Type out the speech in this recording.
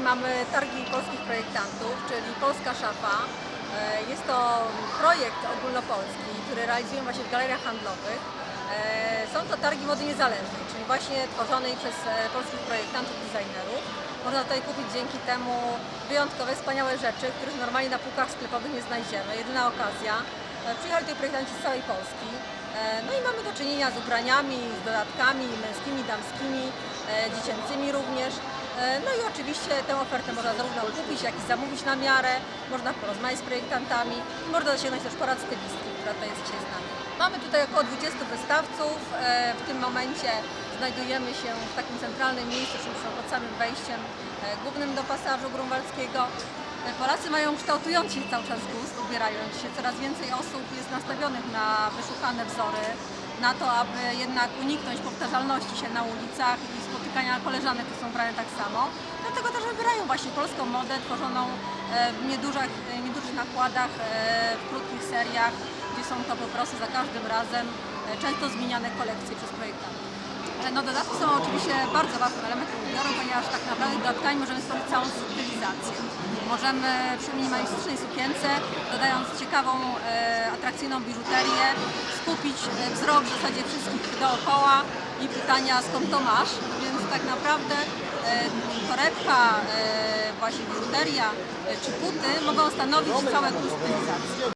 Mamy targi polskich projektantów, czyli Polska Szafa. E, Jest to projekt ogólnopolski, który realizujemy właśnie w galeriach handlowych. E, Są to targi mody niezależnej, czyli właśnie tworzonej przez e, polskich projektantów, designerów. Można tutaj kupić dzięki temu wyjątkowe, wspaniałe rzeczy, których normalnie na półkach sklepowych nie znajdziemy. Jedyna okazja. Przyjechali tutaj projektanci z całej Polski. No i mamy do czynienia z ubraniami, z dodatkami męskimi, damskimi, dziecięcymi również. E, No i oczywiście tę ofertę można zarówno kupić, jak i zamówić na miarę. Można porozmawiać z projektantami można zasięgnąć też porad stylistki, która tutaj jest dzisiaj z nami. Mamy tutaj około 20 wystawców. E, W tym momencie znajdujemy się w takim centralnym miejscu, czyli pod samym wejściem e, głównym do pasażu grunwaldzkiego. Polacy mają kształtujący cały czas gust, ubierając się. Coraz więcej osób jest nastawionych na wyszukane wzory, na to, aby jednak uniknąć powtarzalności się na ulicach i spotykania koleżanek, które są ubrane tak samo. Dlatego też wybierają właśnie polską modę tworzoną e, w niedużych, e, niedużych nakładach, e, w krótkich seriach, gdzie są to po prostu za każdym razem często zmieniane kolekcje przez projektantów. No dodatki są oczywiście bardzo ważnym elementem ubioru, ponieważ tak naprawdę dodatkami możemy stworzyć całą stylizację. Możemy przy minimalistycznej sukience, dodając ciekawą, e, atrakcyjną biżuterię, skupić e, wzrok w zasadzie wszystkich dookoła i pytania skąd to masz, więc tak naprawdę e, torebka, e, właśnie biżuteria czy buty mogą stanowić całe plus stylizacji.